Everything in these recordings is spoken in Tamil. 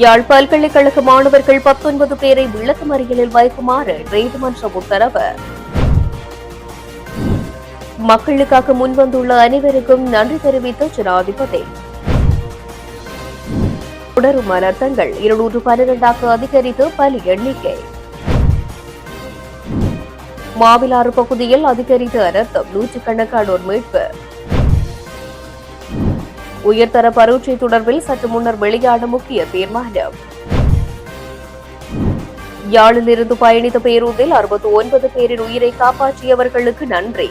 யாழ் பல்கலைக்கழக மாணவர்கள் பத்தொன்பது பேரை விளக்கமறியலில் வைக்குமாறு நீதிமன்றம் உத்தரவு. மக்களுக்காக முன்வந்துள்ள அனைவருக்கும் நன்றி தெரிவித்த ஜனாதிபதி. தொடரும் அனர்த்தங்கள் இருநூற்று பன்னிரண்டாக அதிகரித்து பலி எண்ணிக்கை. மாவிலாறு பகுதியில் அதிகரித்த அனர்த்தம் நூற்றுக்கணக்கானோர் மீட்பு. உயர்தர பரீட்சை தொடர்பில் சற்று முன்னர் வெளியான முக்கிய தீர்மானம். யாழிலிருந்து பயணித்த பேருந்தில் அறுபத்தி ஒன்பது பேரின் உயிரை காப்பாற்றியவர்களுக்கு நன்றி.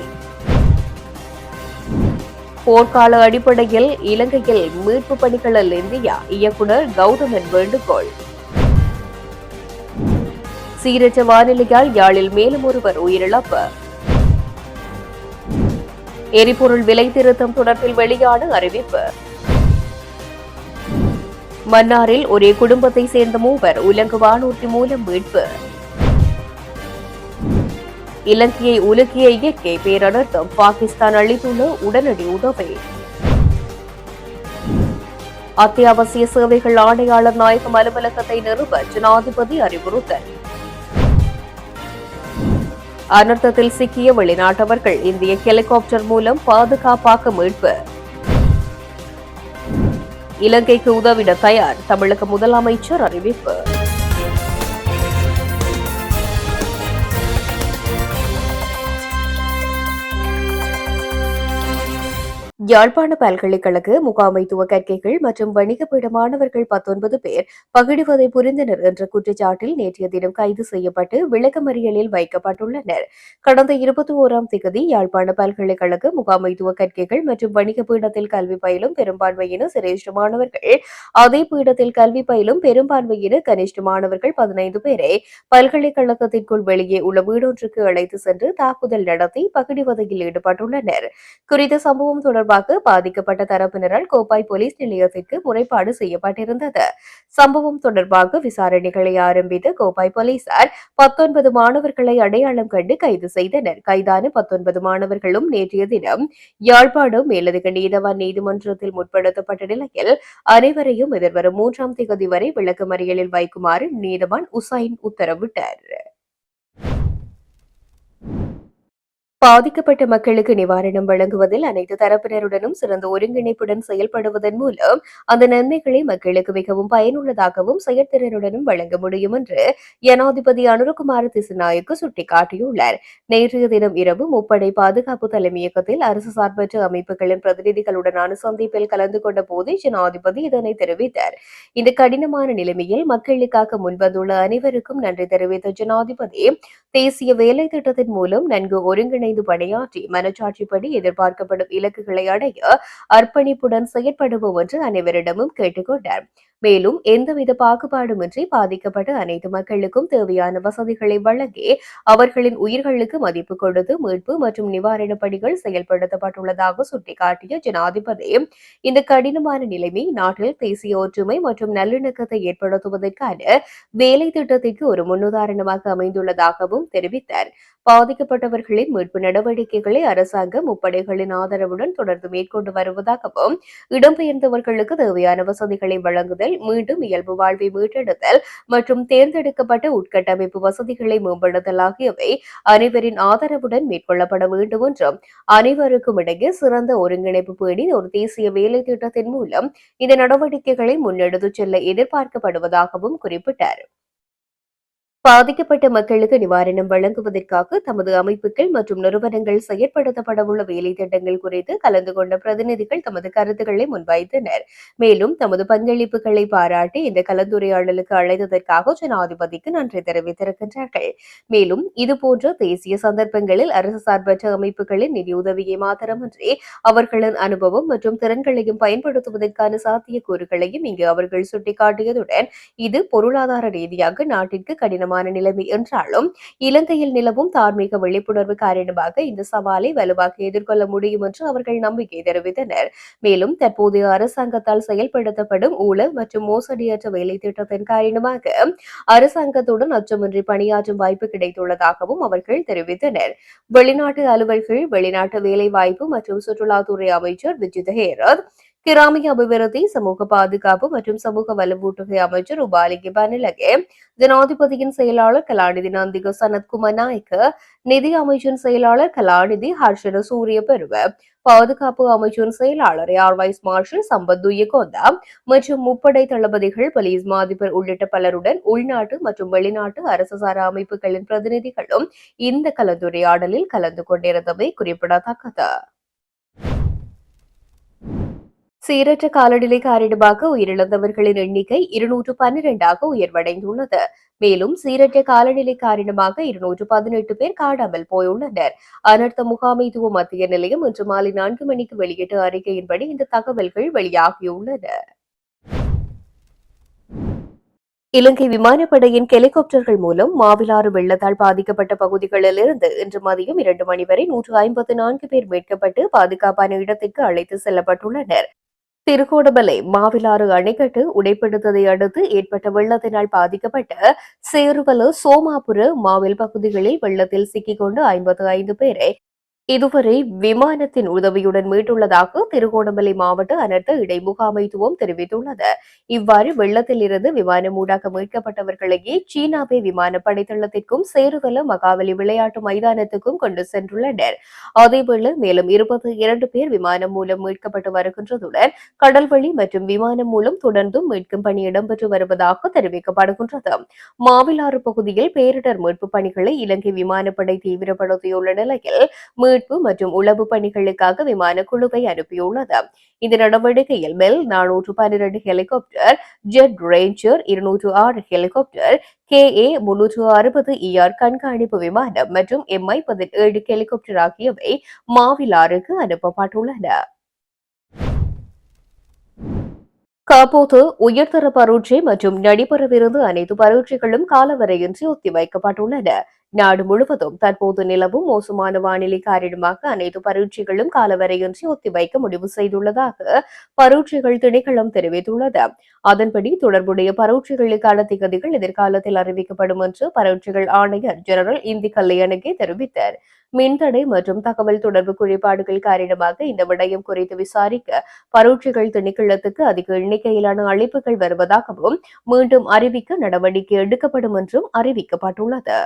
போர்க்கால அடிப்படையில் இலங்கையில் மீட்பு பணிகளில் இந்தியா இயக்குனர் கௌதமன் வேண்டுகோள். சீரற்ற வானிலையால் யாழில் மேலும் ஒருவர் உயிரிழப்பு. எரிபொருள் விலை திருத்தம் தொடர்பில் வெளியான அறிவிப்பு. மன்னாரில் ஒரே குடும்பத்தை சேர்ந்த மூவர் உலங்கு வானூர்தி மூலம் மீட்பு. இலங்கையை உலுக்கிய இயற்கை பேரனர்த்தம் பாகிஸ்தான் அளித்துள்ள உடனடி உதவி. அத்தியாவசிய சேவைகள் ஆணையாளர் நாயகம் அலுவலகத்தை நிறுவ ஜனாதிபதி அறிவுறுத்தல். அனர்த்தத்தில் சிக்கிய வெளிநாட்டவர்கள் இந்திய ஹெலிகாப்டர் மூலம் பாதுகாப்பாக மீட்பு இலங்கைக்கு உதவிட தயார் தமிழக முதலமைச்சர் அறிவிப்பு. யாழ்ப்பாண பல்கலைக்கழக முகாமைத்துவ கற்கைகள் மற்றும் வணிக பீட மாணவர்கள் பத்தொன்பது பேர் பகிடுவதை புரிந்தனர் என்ற குற்றச்சாட்டில் நேற்றைய தினம் கைது செய்யப்பட்டு விளக்கமறியலில் வைக்கப்பட்டுள்ளனர். கடந்த இருபத்தி ஓராம் திகதி யாழ்ப்பாண பல்கலைக்கழக முகாமைத்துவ கற்கைகள் மற்றும் வணிக பீடத்தில் கல்வி பயிலும் பெரும்பான்மையின சிரேஷ்ட மாணவர்கள். அதே பீடத்தில் கல்வி பயிலும் பெரும்பான்மையின கனிஷ்ட மாணவர்கள் பதினைந்து பேரை பல்கலைக்கழகத்திற்குள் வெளியே உள்ள வீடொன்றுக்கு அழைத்து சென்று தாக்குதல் நடத்தி பகிடுவதையில் ஈடுபட்டுள்ளனர். குறித்த சம்பவம் தொடர்பாக பாதிக்கப்பட்ட தரப்பினரால் கோப்பாய் போலீஸ் நிலையத்திற்கு முறைப்பாடு செய்யப்பட்டிருந்தது. சம்பவம் தொடர்பாக விசாரணைகளை ஆரம்பித்து கோப்பாய் போலீசார் பத்தொன்பது மாணவர்களை அடையாளம் கண்டு கைது செய்தனர். கைதான பத்தொன்பது மாணவர்களும் நேற்றைய தினம் யாழ்ப்பாணம் மேலதிக நீதவான் நீதிமன்றத்தில் முற்படுத்தப்பட்ட நிலையில் அனைவரையும் எதிர்வரும் மூன்றாம் தேதி வரை விளக்கமறியலில் வைக்குமாறு நீதவான் உசைன் உத்தரவிட்டார். பாதிக்கப்பட்ட மக்களுக்கு நிவாரணம் வழங்குவதில் அனைத்து தரப்பினருடனும் சிறந்த ஒருங்கிணைப்புடன் செயல்படுவதன் மூலம் அந்த நன்மைகளை மக்களுக்கு மிகவும் பயனுள்ளதாகவும் செயற்திறனுடனும் வழங்க முடியும் என்று ஜனாதிபதி அனுரகுமார திசுநாயக்கு சுட்டிக்காட்டியுள்ளார். நேற்றைய தினம் இரவு முப்படை பாதுகாப்பு தலைமையகத்தில் அரசு சார்பற்ற அமைப்புகளின் பிரதிநிதிகளுடனான சந்திப்பில் கலந்து கொண்ட போது ஜனாதிபதி இதனை தெரிவித்தார். இந்த கடினமான நிலைமையில் மக்களுக்காக முன்வந்துள்ள அனைவருக்கும் நன்றி தெரிவித்த ஜனாதிபதி தேசிய வேலை திட்டத்தின் மூலம் நன்கு ஒருங்கிணைந்து பணியாற்றி மனச்சாட்சிப்படி எதிர்பார்க்கப்படும் இலக்குகளை அடைய அர்ப்பணிப்புடன் செயற்படுவோம் என்று அனைவரிடமும் கேட்டுக்கொண்டார். மேலும் எந்தவித பாகுபாடுமின்றி பாதிக்கப்பட்ட அனைத்து மக்களுக்கும் தேவையான வசதிகளை வழங்கி அவர்களின் உயிர்களுக்கு மதிப்பு கொடுத்து மீட்பு மற்றும் நிவாரணப் பணிகள் செயல்படுத்தப்பட்டுள்ளதாக சுட்டிக்காட்டிய ஜனாதிபதி இந்த கடினமான நிலைமை நாட்டில் தேசிய ஒற்றுமை மற்றும் நல்லிணக்கத்தை ஏற்படுத்துவதற்கான வேலை திட்டத்திற்கு ஒரு முன்னுதாரணமாக அமைந்துள்ளதாகவும் தெரிவித்தார். பாதிக்கப்பட்டவர்களின் மீட்பு நடவடிக்கைகளை அரசாங்கம் முப்படைகளின் ஆதரவுடன் தொடர்ந்து மேற்கொண்டு வருவதாகவும் இடம்பெயர்ந்தவர்களுக்கு தேவையான வசதிகளை வழங்குதல் மீண்டும் இயல்பு வாழ்வை மீட்டெடுத்தல் மற்றும் தேர்ந்தெடுக்கப்பட்ட உட்கட்டமைப்பு வசதிகளை மேம்படுத்தல் ஆகியவை அனைவரின் ஆதரவுடன் மேற்கொள்ளப்பட வேண்டும் என்றும் அனைவருக்கும் இடையே சிறந்த ஒருங்கிணைப்பு பேணி ஒரு தேசிய வேலை திட்டத்தின் மூலம் இந்த நடவடிக்கைகளை முன்னெடுத்துச் செல்ல எதிர்பார்க்கப்படுவதாகவும் குறிப்பிட்டார். பாதிக்கப்பட்ட மக்களுக்கு நிவாரணம் வழங்குவதற்காக தமது அமைப்புகள் மற்றும் நிறுவனங்கள் செயற்படுத்தப்படவுள்ள வேலை திட்டங்கள் குறித்து கலந்து கொண்ட பிரதிநிதிகள் தமது கருத்துக்களை முன்வைத்தனர். மேலும் தமது பங்களிப்புகளை பாராட்டி இந்த கலந்துரையாடலுக்கு அழைத்ததற்காக ஜனாதிபதிக்கு நன்றி தெரிவித்திருக்கின்றார்கள். மேலும் இதுபோன்ற தேசிய சந்தர்ப்பங்களில் அரசு சார்பற்ற அமைப்புகளின் நிதியுதவியை மாத்திரமன்றி அவர்களின் அனுபவம் மற்றும் திறன்களையும் பயன்படுத்துவதற்கான சாத்தியக்கூறுகளையும் இங்கு அவர்கள் சுட்டிக்காட்டியதுடன் இது பொருளாதார ரீதியாக நாட்டிற்கு கடினமான நிலைமை என்றாலும் இலங்கையில் நிலவும் தார்மீக விழிப்புணர்வு காரணமாக இந்த சவாலை வலுவாக எதிர்கொள்ள முடியும் என்று அவர்கள் நம்பிக்கை தெரிவித்தனர். மேலும் தற்போதைய அரசாங்கத்தால் செயல்படுத்தப்படும் ஊழல் மற்றும் மோசடியற்ற வேலை திட்டத்தின் காரணமாக அரசாங்கத்துடன் அச்சமின்றி பணியாற்றும் வாய்ப்பு கிடைத்துள்ளதாகவும் அவர்கள் தெரிவித்தனர். வெளிநாட்டு அலுவல்கள் வெளிநாட்டு வேலை வாய்ப்பு மற்றும் சுற்றுலாத்துறை அமைச்சர் விஜித் ஹேரத் கிராமிய அபிவிருத்தி சமூக பாதுகாப்பு மற்றும் சமூக வலுவூட்டுகை அமைச்சர் உபாலிகி பனலகே. ஜனாதிபதியின் செயலாளர் கலாநிதி நந்திக சனத்குமார் நாயக்க நிதி அமைச்சின் செயலாளர் கலாநிதி ஹர்ஷன சூரிய பெருவ பாதுகாப்பு அமைச்சின் செயலாளர் air vice marshal Sampath Thuyacontha மற்றும் முப்படை தளபதிகள் போலீஸ் மாதிபர் உள்ளிட்ட பலருடன் உள்நாட்டு மற்றும் வெளிநாட்டு அரசு சாரா அமைப்புகளின் பிரதிநிதிகளும் இந்த கலந்துரையாடலில் கலந்து கொண்டிருந்தமை குறிப்பிடத்தக்கது. சீரற்ற காலநிலை காரணமாக உயிரிழந்தவர்களின் எண்ணிக்கை இருநூற்று பன்னிரண்டாக உயர்வடைந்துள்ளது. மேலும் சீரற்ற காலநிலை காரணமாக இருநூற்று பதினெட்டு பேர் காணாமல் போயுள்ளனர். அனர்த்த முகாமைத்துவ மத்திய நிலையம் இன்று மாலை நான்கு மணிக்கு வெளியிட்ட அறிக்கையின்படி இந்த தகவல்கள் வெளியாகியுள்ளன. இலங்கை விமானப்படையின் ஹெலிகாப்டர்கள் மூலம் மாவிலாறு வெள்ளத்தால் பாதிக்கப்பட்ட பகுதிகளிலிருந்து இன்று மதியம் இரண்டு மணி வரை நூற்று ஐம்பத்து நான்கு பேர் மீட்கப்பட்டு பாதுகாப்பான இடத்திற்கு அழைத்து செல்லப்பட்டுள்ளனர். திருகோணமலை மாவிலாறு அணைக்கட்டு உடைப்படுத்ததை அடுத்து ஏற்பட்ட வெள்ளத்தினால் பாதிக்கப்பட்ட சேருவல சோமாபுர மாவில் பகுதிகளில் வெள்ளத்தில் சிக்கிக்கொண்டு ஐம்பத்து ஐந்து பேரை இதுவரை விமானத்தின் உதவியுடன் மீட்டுள்ளதாக திருகோணமலை மாவட்ட அனர்த்த இடைமுகாமைத்துவம் தெரிவித்துள்ளது. இவ்வாறு வெள்ளத்தில் இருந்து விமானம் ஊடாக மீட்கப்பட்டவர்களையே சீனாவே விமானப்படை தளத்திற்கும் சேருவல மகாவலி விளையாட்டு மைதானத்துக்கும் கொண்டு சென்றுள்ளனர். அதேவேளை மேலும் இருபத்தி இரண்டு பேர் விமானம் மூலம் மீட்கப்பட்டு வருகின்றதுடன் கடல்வழி மற்றும் விமானம் மூலம் தொடர்ந்தும் மீட்கும் பணி இடம்பெற்று வருவதாக தெரிவிக்கப்படுகின்றது. மாவிலாறு பகுதியில் பேரிடர் மீட்பு பணிகளை இலங்கை விமானப்படை தீவிரப்படுத்தியுள்ள நிலையில் மீட்பு மற்றும் உளவு பணிகளுக்காக விமான குழுவை அனுப்பியுள்ளது. இந்த நடவடிக்கையில் பெல் நானூற்று பன்னிரண்டு ஹெலிகாப்டர் ஜெட் ரேஞ்சர் இருநூற்று ஆறு ஹெலிகாப்டர் கே ஏ முன்னூற்று அறுபது இஆர் கண்காணிப்பு விமானம் மற்றும் எம்ஐ பதினேழு ஹெலிகாப்டர் ஆகியவை மாவிலாறுக்கு அனுப்பப்பட்டுள்ளன. காப்போது உயர்தர பரீட்சை மற்றும் நடைபெறவிருந்த அனைத்து பரீட்சைகளும் காலவரையின்றி ஒத்திவைக்கப்பட்டுள்ளன. நாடு முழுவதும் தற்போது நிலவும் மோசமான வானிலை காரணமாக அனைத்து பரீட்சைகளும் காலவரையின்றி ஒத்திவைக்க முடிவு செய்துள்ளதாக பரீட்சைகள் திணைக்களம் தெரிவித்துள்ளது. அதன்படி தொடர்புடைய பரீட்சைகளுக்கான திகதிகள் எதிர்காலத்தில் அறிவிக்கப்படும் என்று பரீட்சைகள் ஆணையர் ஜெனரல் இந்தி கல்யாணுக்கே தெரிவித்தார். மின்தடை மற்றும் தகவல் தொடர்பு குறைபாடுகள் காரணமாக இந்த விடயம் குறித்து விசாரிக்க பரீட்சைகள் திணைக்களத்துக்கு அதிக எண்ணிக்கையிலான அழைப்புகள் வருவதாகவும் மீண்டும் அறிவிக்க நடவடிக்கை எடுக்கப்படும் என்றும் அறிவிக்கப்பட்டுள்ளது.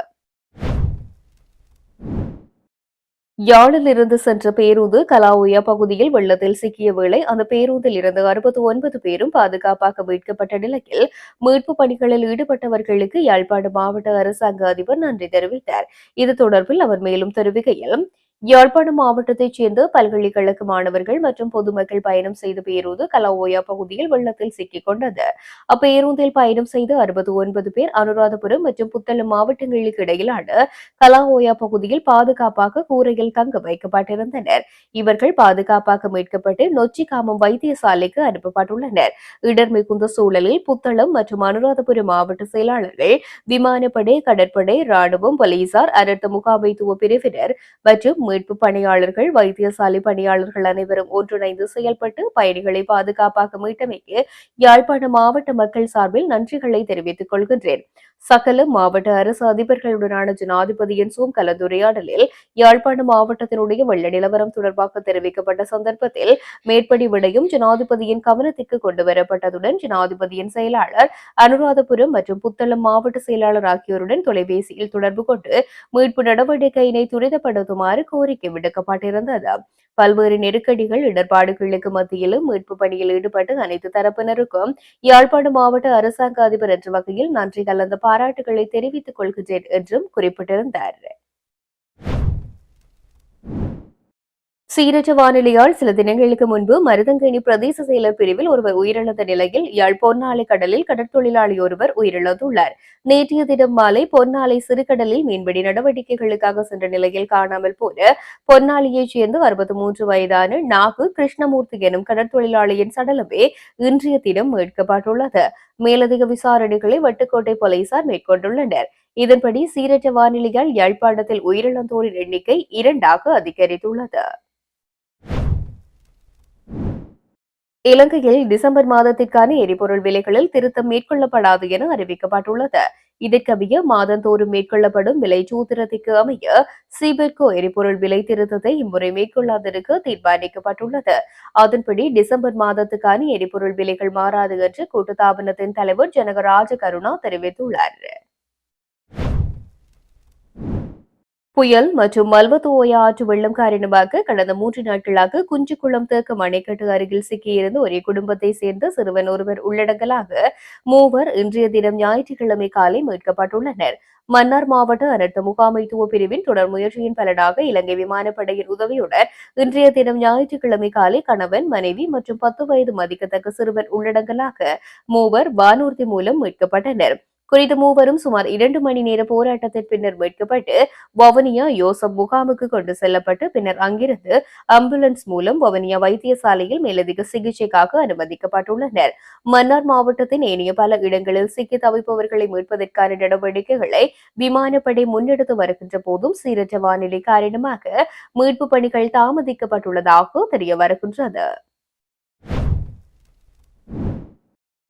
யாழில் இருந்து சென்ற பேருந்து கலாவுயா பகுதியில் வெள்ளத்தில் சிக்கிய வேளை அந்த பேருந்தில் இருந்து அறுபத்தி ஒன்பது பேரும் பாதுகாப்பாக மீட்கப்பட்ட நிலையில் மீட்பு பணிகளில் ஈடுபட்டவர்களுக்கு யாழ்ப்பாண மாவட்ட அரசாங்க அதிபர் நன்றி தெரிவித்தார். இது தொடர்பில் அவர் மேலும் தெரிவிக்கையில் யாழ்ப்பாணம் மாவட்டத்தைச் சேர்ந்த பல்கலைக்கழக மாணவர்கள் மற்றும் பொதுமக்கள் பயணம் செய்த பேருந்து கலாவோயா பகுதியில் வெள்ளத்தில் சிக்கிக் கொண்டது. அப்பேருந்தில் பயணம் செய்த அறுபத்தி ஒன்பது பேர் அனுராதபுரம் மற்றும் புத்தளம் மாவட்டங்களுக்கு இடையிலான கலாவோயா பகுதியில் பாதுகாப்பாக கூரையில் தங்க வைக்கப்பட்டிருந்தனர். இவர்கள் பாதுகாப்பாக மீட்கப்பட்டு நொச்சிகாமம் வைத்தியசாலைக்கு அனுப்பப்பட்டுள்ளனர். இடர் மிகுந்த சூழலில் புத்தளம் மற்றும் அனுராதபுரம் மாவட்ட செயலாளர்கள் விமானப்படை கடற்படை ராணுவம் போலீசார் அனர்த்த முகாமைத்துவ பிரிவினர் மற்றும் மீட்பு பணியாளர்கள் வைத்தியசாலை பணியாளர்கள் அனைவரும் ஒன்றிணைந்து செயல்பட்டு பயணிகளை பாதுகாப்பாக மீட்டமைக்கு யாழ்ப்பாண மாவட்ட மக்கள் சார்பில் நன்றிகளை தெரிவித்துக் கொள்கின்றேன். சகல மாவட்ட அரசு அதிபர்களுடனான ஜனாதிபதியின் சூம் கலந்துரையாடலில் யாழ்ப்பாண மாவட்டத்தினுடைய வெள்ள நிலவரம் தொடர்பாக தெரிவிக்கப்பட்ட சந்தர்ப்பத்தில் மேற்படி விடையும் ஜனாதிபதியின் கவனத்திற்கு கொண்டு வரப்பட்டதுடன் ஜனாதிபதியின் செயலாளர் அனுராதபுரம் மற்றும் புத்தளம் மாவட்ட செயலாளர் ஆகியோருடன் தொலைபேசியில் தொடர்பு கொண்டு மீட்பு நடவடிக்கையினை துரிதப்படுத்துமாறு கோரிக்கை விடுக்கப்பட்டிருந்தது. பல்வேறு நெருக்கடிகள் இடர்பாடுகளுக்கு மத்தியிலும் மீட்பு பணியில் ஈடுபட்டு அனைத்து தரப்பினருக்கும் யாழ்ப்பாண மாவட்ட அரசாங்க அதிபர் என்ற வகையில் நன்றி கலந்த பாராட்டுகளை தெரிவித்துக் கொள்கிறேன் என்றும் குறிப்பிட்டிருந்தார். சீரற்ற வானிலையால் சில தினங்களுக்கு முன்பு மருதங்கேணி பிரதேச செயலர் பிரிவில் ஒருவர் உயிரிழந்த நிலையில் யாழ் பொன்னாலை கடலில் கடற்தொழிலாளி ஒருவர் உயிரிழந்துள்ளார். நேற்றைய தினம் மாலை பொன்னாலை சிறுகடலில் மீன்பிடி நடவடிக்கைகளுக்காக சென்ற நிலையில் காணாமல் போன பொன்னாலியைச் சேர்ந்த அறுபத்தி மூன்று வயதான நாகு கிருஷ்ணமூர்த்தி எனும் கடற்தொழிலாளியின் சடலமே இன்றைய தினம் மீட்கப்பட்டுள்ளது. மேலதிக விசாரணைகளை வட்டுக்கோட்டை போலீசார் மேற்கொண்டுள்ளனர். இதன்படி சீரற்ற வானிலையால் யாழ்ப்பாணத்தில் உயிரிழந்தோரின் எண்ணிக்கை இரண்டாக அதிகரித்துள்ளது. இலங்கையில் டிசம்பர் மாதத்திற்கான எரிபொருள் விலைகளில் திருத்தம் மேற்கொள்ளப்படாது என அறிவிக்கப்பட்டுள்ளது. இதற்கமைய மாதந்தோறும் மேற்கொள்ளப்படும் விலை சூத்திரத்திற்கு அமைய சிபெட்கோ எரிபொருள் விலை திருத்தத்தை இம்முறை மேற்கொள்ளாதிருக்க தீர்மானிக்கப்பட்டுள்ளது. அதன்படி டிசம்பர் மாதத்துக்கான எரிபொருள் விலைகள் மாறாது என்று கூட்டுத்தாபனத்தின் தலைவர் ஜனகராஜ கருணா தெரிவித்துள்ளார். புயல் மற்றும் மல்வத்தோய ஆற்று வெள்ளம் காரணமாக கடந்த மூன்று நாட்களாக குஞ்சுக்குளம் தேக்கம் அணைக்கட்டு அருகில் சிக்கியிருந்த ஒரே குடும்பத்தை சேர்ந்த சிறுவன் ஒருவர் உள்ளடங்கலாக மூவர் இன்றைய தினம் ஞாயிற்றுக்கிழமை காலை மீட்கப்பட்டுள்ளனர். மன்னார் மாவட்ட அனர்த்த முகாமைத்துவ பிரிவின் தொடர் முயற்சியின் பலனாக இலங்கை விமானப்படையின் உதவியுடன் இன்றைய தினம் ஞாயிற்றுக்கிழமை காலை கணவன் மனைவி மற்றும் பத்து வயது மதிக்கத்தக்க சிறுவன் உள்ளடங்கலாக மூவர் வானூர்தி மூலம் மீட்கப்பட்டனர். குறித்த மூவரும் சுமார் இரண்டு மணி நேர போராட்டத்தின் பின்னர் மீட்கப்பட்டு வவுனியா யோசப் முகாமுக்கு கொண்டு செல்லப்பட்டு பின்னர் அங்கிருந்து ஆம்புலன்ஸ் மூலம் வவுனியா வைத்தியசாலையில் மேலதிக சிகிச்சைக்காக அனுமதிக்கப்பட்டுள்ளனர். மன்னார் மாவட்டத்தின் ஏனைய பல இடங்களில் சிக்கி தவிப்பவர்களை மீட்பதற்கான நடவடிக்கைகளை விமானப்படை முன்னெடுத்து வருகின்ற போதும் சீரற்ற வானிலை காரணமாக மீட்பு பணிகள் தாமதிக்கப்பட்டுள்ளதாக தெரிய வருகின்றது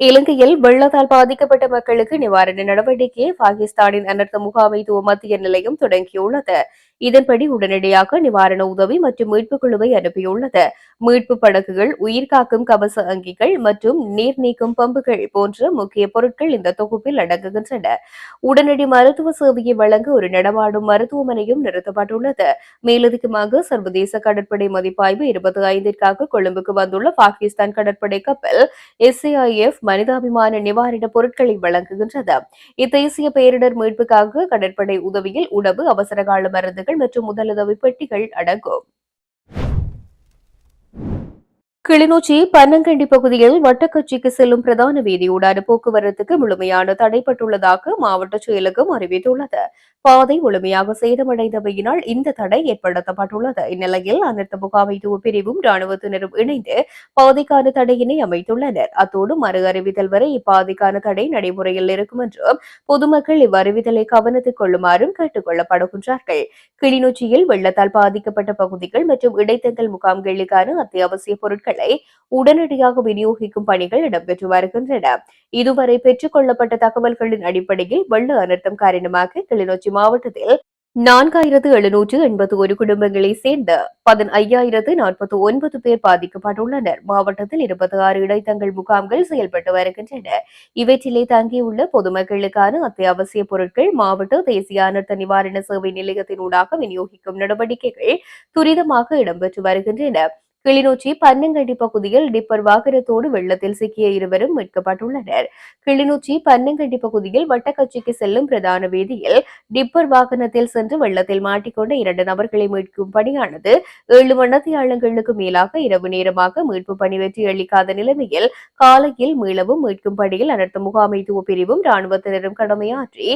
இலங்கையில் வெள்ளத்தால் பாதிக்கப்பட்ட மக்களுக்கு நிவாரண நடவடிக்கையை பாகிஸ்தானின் அனர்த்த முகாமைத்துவ மத்திய நிலையம் தொடங்கியுள்ளது. இதன்படி உடனடியாக நிவாரண உதவி மற்றும் மீட்பு குழுவை அனுப்பியுள்ளது. மீட்பு படகுகள் உயிர்காக்கும் கவச அங்கிகள் மற்றும் நீர் நீக்கும் பம்புகள் போன்ற முக்கிய பொருட்கள் இந்த தொகுப்பில் அடங்குகின்றன. உடனடி மருத்துவ சேவையை வழங்க ஒரு நடமாடும் மருத்துவமனையும் நிறுத்தப்பட்டுள்ளது. மேலதிகமாக சர்வதேச கடற்படை மதிப்பாய்வு இருபத்தி ஐந்திற்காக கொழும்புக்கு வந்துள்ள பாகிஸ்தான் கடற்படை கப்பல் எஸ்ஏஐஎஃப் மனிதாபிமான நிவாரண பொருட்களை வழங்குகின்றது. இத்தேசிய பேரிடர் மீட்புக்காக கடற்படை உதவியில் உணவு அவசரகால மருந்துகள் மற்றும் முதலுதவி பெட்டிகள் அடங்கும். கிளிநொச்சி பன்னங்கண்டி பகுதியில் வட்டக்கட்சிக்கு செல்லும் பிரதான வீதியூடான போக்குவரத்துக்கு முழுமையான தடைப்பட்டுள்ளதாக மாவட்ட செயலகம் அறிவித்துள்ளது. பாதை முழுமையாக சேதமடைந்தமையினால் இந்த தடை ஏற்படுத்தப்பட்டுள்ளது. இந்நிலையில் அனர்த்த முகாமைத்துவ பிரிவும் ராணுவத்தினரும் இணைந்து பாதைக்கான தடையினை அமைத்துள்ளனர். அத்தோடு மறு அறிவித்தல் வரை இப்பாதைக்கான தடை நடைமுறையில் இருக்கும் என்றும் பொதுமக்கள் இவ்வறிவித்தலை கவனத்தில் கொள்ளுமாறும் கேட்டுக் கொள்ளப்படுகின்றார்கள் கிளிநொச்சியில் வெள்ளத்தால் பாதிக்கப்பட்ட பகுதிகள் மற்றும் இடைத்தங்கல் முகாம்களுக்கான அத்தியாவசிய பொருட்கள் உடனடியாக விநியோகிக்கும் பணிகள் இடம்பெற்று வருகின்றன. இதுவரை பெற்றுக் கொள்ளப்பட்ட தகவல்களின் அடிப்படையில் வெள்ள அனர்த்தம் காரணமாக கிளிநொச்சி மாவட்டத்தில் நான்காயிரத்து எழுநூற்று எண்பத்தி ஒரு குடும்பங்களை சேர்ந்த பதினையாயிரத்து நாற்பத்தி ஒன்பது பேர் பாதிக்கப்பட்டுள்ளனர். மாவட்டத்தில் இருபத்தி ஆறு இடைத்தங்கள் முகாம்கள் செயல்பட்டு வருகின்றன. இவற்றிலே தங்கியுள்ள பொதுமக்களுக்கான அத்தியாவசிய பொருட்கள் மாவட்ட தேசிய அனர்த்த நிவாரண சேவை நிலையத்தினூடாக விநியோகிக்கும் நடவடிக்கைகள் துரிதமாக இடம்பெற்று வருகின்றன. கிளிநொச்சி பன்னங்கண்டி பகுதியில் டிப்பர் வாகனத்தோடு வெள்ளத்தில் சிக்கிய இருவரும் மீட்கப்பட்டுள்ளனர். கிளிநொச்சி பன்னங்கண்டி பகுதியில் வட்டக்கட்சிக்கு செல்லும் பிரதான வீதியில் டிப்பர் வாகனத்தில் சென்று வெள்ளத்தில் மாட்டிக்கொண்ட இரண்டு நபர்களை மீட்கும் பணியானது ஏழு மணத்தியாளங்களுக்கு மேலாக இரவு நேரமாக மீட்பு பணி வெற்றி அளிக்காத நிலைமையில் காலையில் மீளவும் மீட்கும் பணியில் அனர்த்த முகாமைத்துவ பிரிவும் ராணுவத்தினரும் கடமையாற்றி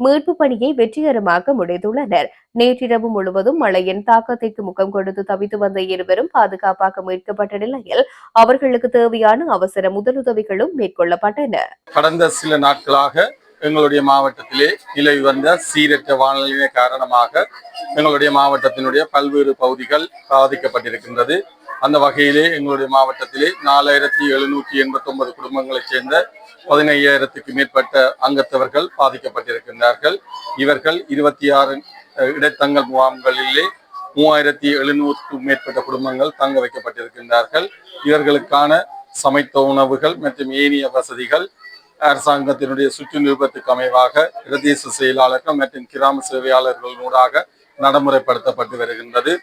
மீட்பு பணியை வெற்றிகரமாக முடித்துள்ளனர். நேற்றிரவு முழுவதும் மழையின் தாக்கத்திற்கு முகம் கொடுத்து தவித்து வந்த இருவரும் பாதுகாப்பாக மீட்கப்பட்ட நிலையில் அவர்களுக்கு தேவையான அவசர முதலுதவிகளும் மேற்கொள்ளப்பட்டன. கடந்த சில நாட்களாக எங்களுடைய மாவட்டத்திலே நிலவி வந்த சீரற்ற வானிலை காரணமாக எங்களுடைய மாவட்டத்தினுடைய பல்வேறு பகுதிகள் பாதிக்கப்பட்டிருக்கின்றது. அந்த வகையிலே எங்களுடைய மாவட்டத்திலே நாலாயிரத்தி எழுநூற்றி எண்பத்தி ஒன்பது குடும்பங்களைச் சேர்ந்த பதினையாயிரத்துக்கு மேற்பட்ட அங்கத்தவர்கள் பாதிக்கப்பட்டிருக்கின்றார்கள். இவர்கள் இருபத்தி ஆறு இடைத்தங்கல் முகாம்களிலே மூவாயிரத்தி எழுநூறுக்கும் மேற்பட்ட குடும்பங்கள் தங்க வைக்கப்பட்டிருக்கின்றார்கள். இவர்களுக்கான சமைத்த உணவுகள் மற்றும் ஏனைய வசதிகள் அரசாங்கத்தினுடைய சுற்று நிருபத்துக்கு அமைவாக பிரதேச செயலாளர்கள் மற்றும் கிராம சேவையாளர்களூடாக நடைமுறைப்படுத்தப்பட்டு வருகின்றது.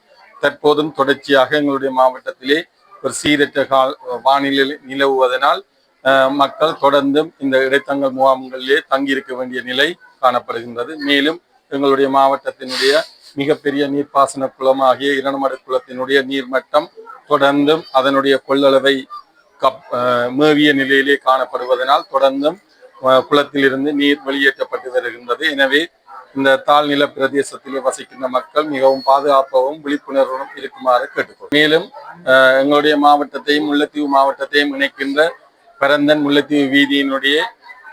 தற்போதும் தொடர்ச்சியாக எங்களுடைய மாவட்டத்திலே ஒரு சீரற்ற கால் வானிலை நிலவுவதனால் அஹ், மக்கள் தொடர்ந்தும் இந்த இடைத்தங்கல் முகாம்களிலே தங்கியிருக்க வேண்டிய நிலை காணப்படுகின்றது. மேலும் எங்களுடைய மாவட்டத்தினுடைய மிகப்பெரிய நீர்ப்பாசன குலமாகிய இரணமடை குளத்தினுடைய நீர்மட்டம் தொடர்ந்தும் அதனுடைய கொள்ளளவை கப் அஹ், மேவிய நிலையிலே காணப்படுவதனால் தொடர்ந்தும் குளத்திலிருந்து நீர் வெளியேற்றப்பட்டு வருகின்றது. எனவே இந்த தாழ்நில பிரதேசத்திலே வசிக்கின்ற மக்கள் மிகவும் பாதுகாப்பாகவும் விழிப்புணர்வும் இருக்குமாறு கேட்டுக்கொள்கிறோம். மேலும் எங்களுடைய மாவட்டத்தையும் முல்லைத்தீவு மாவட்டத்தையும் இணைக்கின்ற பரந்தன் முல்லைத்தீவு வீதியினுடைய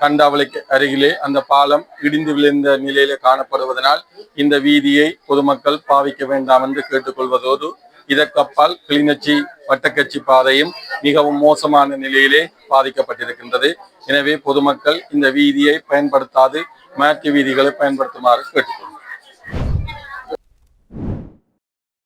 கண்டாவளைக்கு அருகிலே அந்த பாலம் இடிந்து விழுந்த நிலையிலே காணப்படுவதனால் இந்த வீதியை பொதுமக்கள் பாவிக்க வேண்டாம் என்று கேட்டுக்கொள்வதோடு இதற்கப்பால் கிளிநொச்சி வட்டக்கச்சி பாதையும் மிகவும் மோசமான நிலையிலே பாதிக்கப்பட்டிருக்கின்றது. எனவே பொதுமக்கள் இந்த வீதியை பயன்படுத்தாது மாற்று வீதிகளை பயன்படுத்துமாறு கேட்டுக்கொள்கிறோம்.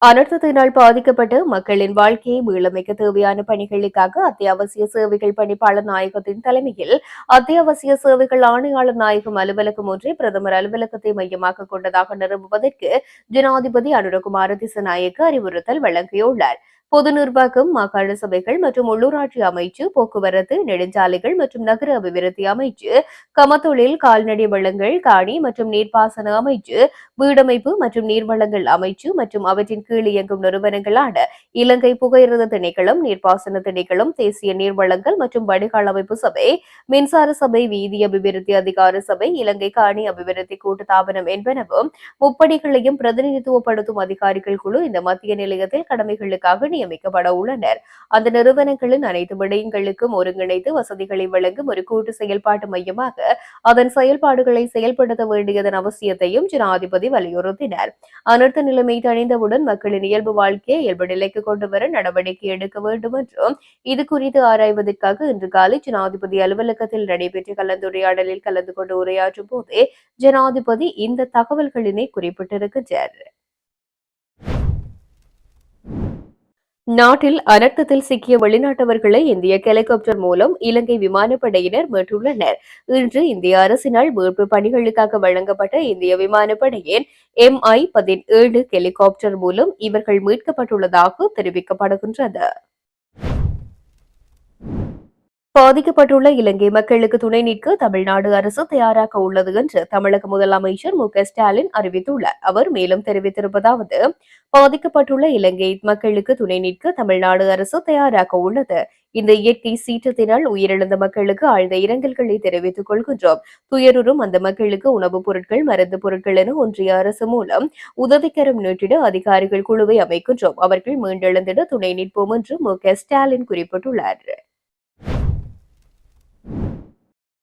அனர்த்தத்தினால் பாதிக்கப்பட்ட மக்களின் வாழ்க்கையை மீளமைக்க தேவையான பணிகளுக்காக அத்தியாவசிய சேவைகள் பணிப்பாளர் நாயகத்தின் தலைமையில் அத்தியாவசிய சேவைகள் ஆணையாளர் நாயகம் அலுவலகம் ஒன்றை பிரதமர் அலுவலகத்தை மையமாக கொண்டதாக நிறுவுவதற்கு ஜனாதிபதி அனுரகுமார திசநாயக்க அறிவுறுத்தல் வழங்கியுள்ளார். பொது நிர்வாகம் மாகாண சபைகள் மற்றும் உள்ளூராட்சி அமைச்சு போக்குவரத்து நெடுஞ்சாலைகள் மற்றும் நகர அபிவிருத்தி அமைச்சு கமத்தொழில் கால்நடை வளங்கள் காணி மற்றும் நீர்ப்பாசன அமைச்சு வீடமைப்பு மற்றும் நீர்வளங்கள் அமைச்சு மற்றும் அவற்றின் கீழ் இயங்கும் நிறுவனங்களான இலங்கை புகையிரத திணைக்களம் நீர்ப்பாசன திணைக்களம் தேசிய நீர்வளங்கள் மற்றும் வடிகால் அமைப்பு சபை மின்சார சபை வீதி அபிவிருத்தி அதிகார சபை இலங்கை காணி அபிவிருத்தி கூட்டுத்தாபனம் என்பனவும் முப்படிகளையும் பிரதிநிதித்துவப்படுத்தும் அதிகாரிகள் குழு இந்த மத்திய நிலையத்தில் கடமைகளுக்காக நியமிக்கப்பட உள்ளனர். அந்த நிறுவனங்களின் அனைத்து விடயங்களுக்கும் ஒருங்கிணைத்து வசதிகளை வழங்கும் ஒரு கூட்டு செயல்பாட்டு மையமாக அதன் செயல்பாடுகளை செயல்படுத்த வேண்டியதன் அவசியத்தையும் ஜனாதிபதி வலியுறுத்தினார். அனர்த்த நிலைமை தணிந்தவுடன் மக்களின் இயல்பு வாழ்க்கையை இயல்பு நிலைக்கு கொண்டு வர நடவடிக்கை எடுக்க வேண்டும் என்றும் இது குறித்து ஆராய்வதற்காக இன்று காலை ஜனாதிபதி அலுவலகத்தில் நடைபெற்ற கலந்துரையாடலில் கலந்து கொண்டு உரையாற்றும் போதே ஜனாதிபதி இந்த தகவல்களினை குறிப்பிட்டிருக்கிறார் நாட்டில் அனர்த்தத்தில் சிக்கிய வெளிநாட்டவர்களை இந்திய ஹெலிகாப்டர் மூலம் இலங்கை விமானப்படையினர் மீட்டுள்ளனர். இன்று இந்திய அரசினால் மீட்பு பணிகளுக்காக வழங்கப்பட்ட இந்திய விமானப்படையின் எம் ஐ பதினேழு ஹெலிகாப்டர் மூலம் இவர்கள் மீட்கப்பட்டுள்ளதாக தெரிவிக்கப்படுகின்றது. பாதிக்கப்பட்டுள்ள இலங்கை மக்களுக்கு துணை நிற்க தமிழ்நாடு அரசு தயாராக உள்ளது என்று தமிழக முதலமைச்சர் மு ஸ்டாலின் அறிவித்துள்ளார். அவர் மேலும் தெரிவித்திருப்பதாவது பாதிக்கப்பட்டுள்ள இலங்கை மக்களுக்கு துணை நிற்க தமிழ்நாடு அரசு தயாராக உள்ளது. இந்த இயற்கை சீற்றத்தினால் உயிரிழந்த மக்களுக்கு ஆழ்ந்த இரங்கல்களை தெரிவித்துக் கொள்கின்றோம். துயருறும் அந்த மக்களுக்கு உணவுப் பொருட்கள் மருந்து பொருட்கள் என ஒன்றிய அரசு மூலம் உதவிக்கரம் நீட்டிட அதிகாரிகள் குழுவை அமைக்கின்றோம். அவர்கள் மீண்டெழுந்திட துணை நிற்போம் என்று மு ஸ்டாலின் குறிப்பிட்டுள்ளார்.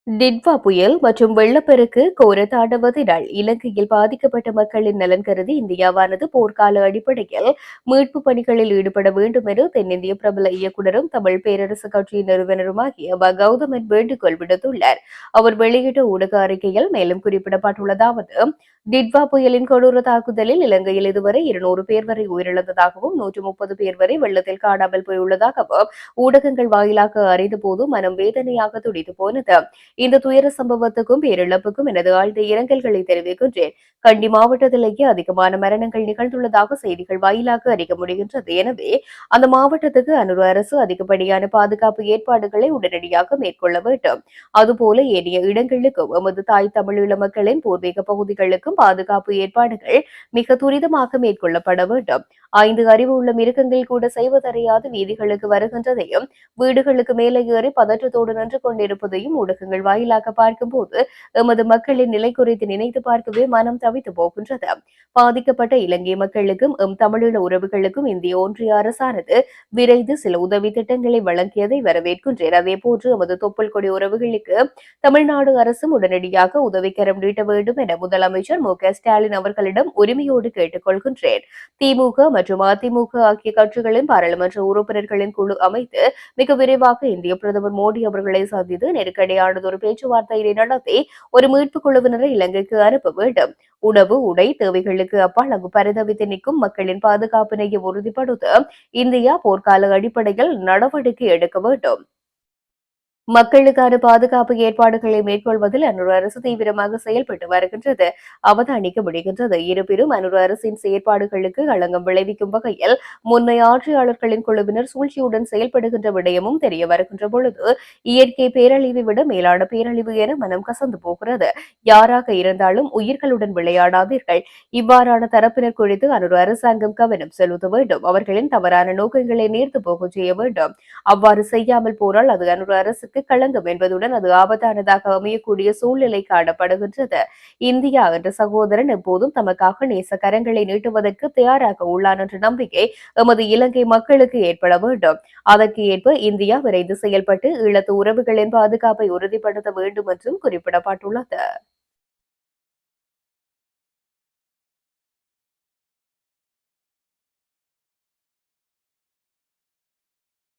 டிட்வா புயல் மற்றும் வெள்ளப்பெருக்கு கோர தாண்டவத்தினால் இலங்கையில் பாதிக்கப்பட்ட மக்களின் நலன் கருதி இந்தியாவானது போர்க்கால அடிப்படையில் மீட்பு பணிகளில் ஈடுபட வேண்டும் என தென்னிந்திய பிரபல இயக்குநரும் தமிழ் பேரரசு கட்சியின் நிறுவனருமாகிய வ. கௌதமன் வேண்டுகோள் விடுத்துள்ளார். அவர் வெளியிட்ட ஊடக அறிக்கையில் மேலும் குறிப்பிடப்பட்டுள்ளதாவது டிட்வா புயலின் கொடூர தாக்குதலில் இலங்கையில் இதுவரை இருநூறு பேர் வரை உயிரிழந்ததாகவும் நூற்று முப்பது பேர் வரை வெள்ளத்தில் காணாமல் போயுள்ளதாகவும் ஊடகங்கள் வாயிலாக அறிந்த போது மனம் வேதனையாக துடித்து போனது. இந்த துயர சம்பவத்துக்கும் பேரிழப்புக்கும் எனது ஆழ்ந்த இரங்கல்களை தெரிவிக்கின்றேன். கண்டி மாவட்டத்திலேயே அதிகமான மரணங்கள் நிகழ்ந்துள்ளதாக செய்திகள் வாயிலாக அறிய முடிகின்றது. எனவே அந்த மாவட்டத்துக்கு அனுரு அரசு அதிகப்படியான பாதுகாப்பு ஏற்பாடுகளை உடனடியாக மேற்கொள்ள வேண்டும். அதுபோல ஏனைய இடங்களுக்கும் எமது தாய் தமிழீழ மக்களின் பூர்வீக பகுதிகளுக்கும் பாதுகாப்பு ஏற்பாடுகள் மிக துரிதமாக மேற்கொள்ளப்பட வேண்டும். ஐந்து அறிவு உள்ள மிருகங்கள் கூட செய்வதறியாது வீதிகளுக்கு வருகின்றதையும் வீடுகளுக்கு மேலே ஏறி பதற்றத்தோடு நின்று கொண்டிருப்பதையும் ஊடகங்கள் வாயிலாக பார்க்கும்போது எமது மக்களின் நிலை குறித்து நினைத்து பார்க்கவே மனம் தவித்து போகின்றது. பாதிக்கப்பட்ட இலங்கை மக்களுக்கும் எம் தமிழீழ உறவுகளுக்கும் இந்திய ஒன்றிய அரசானது விரைந்து சில உதவி திட்டங்களை வழங்கியதை வரவேற்கின்றேன். அதே போன்று எமது தொப்புள் கொடி உறவுகளுக்கு தமிழ்நாடு அரசும் உடனடியாக உதவிக்கரம் நீட்ட வேண்டும் என முதலமைச்சர் முதலமைச்சர் மு க ஸ்டாலின் அவர்களிடம் உரிமையோடு கேட்டுக்கொள்கின்றேன் திமுக மற்றும் அதிமுக ஆகிய கட்சிகளின் பாராளுமன்ற உறுப்பினர்களின் குழு அமைத்து மிக விரைவாக இந்திய பிரதமர் மோடி அவர்களை சந்தித்து நெருக்கடியானதொரு பேச்சுவார்த்தையினை நடத்தி ஒரு மீட்புக் குழுவினரை இலங்கைக்கு அனுப்ப வேண்டும். உணவு உடை தேவைகளுக்கு அப்பால் அங்கு பரிதவித்து நிற்கும் மக்களின் பாதுகாப்பினையும் உறுதிப்படுத்த இந்தியா போர்க்கால அடிப்படையில் நடவடிக்கை எடுக்க வேண்டும். மக்களுக்கான பாதுகாப்பு ஏற்பாடுகளை மேற்கொள்வதில் அன்னூர் அரசு தீவிரமாக செயல்பட்டு வருகின்றது. அவதானிக்க முடிகின்றது. இருப்பினும் அனுரு அரசின் செயற்பாடுகளுக்கு களங்கம் விளைவிக்கும் வகையில் முன்னைய ஆட்சியாளர்களின் குழுவினர் சூழ்ச்சியுடன் செயல்படுகின்ற விடயமும் தெரிய வருகின்ற பொழுது இயற்கை பேரழிவை விட மேலான பேரழிவு என மனம் கசந்து போகிறது. யாராக இருந்தாலும் உயிர்களுடன் விளையாடாதீர்கள். இவ்வாறான தரப்பினர் குறித்து அனுரு அரசாங்கம் கவனம் செலுத்த வேண்டும். அவர்களின் தவறான நோக்கங்களை நேர்த்து போக செய்ய வேண்டும். அவ்வாறு செய்யாமல் போனால் அது அன்னூர் அரசுக்கு களங்கம் என்பதுடன் அது ஆபத்தானதாக அமையக்கூடிய சூழ்நிலை காணப்படுகின்றது. இந்தியா என்ற சகோதரன் எப்போதும் தமக்காக நேச கரங்களை நீட்டுவதற்கு தயாராக உள்ளான் என்ற நம்பிக்கை எமது இலங்கை மக்களுக்கு ஏற்பட வேண்டும். அதற்கு ஏற்ப இந்தியா விரைந்து செயல்பட்டு ஈழத்து உறவுகளின் பாதுகாப்பை உறுதிப்படுத்த வேண்டும் என்றும் குறிப்பிடப்பட்டுள்ளது.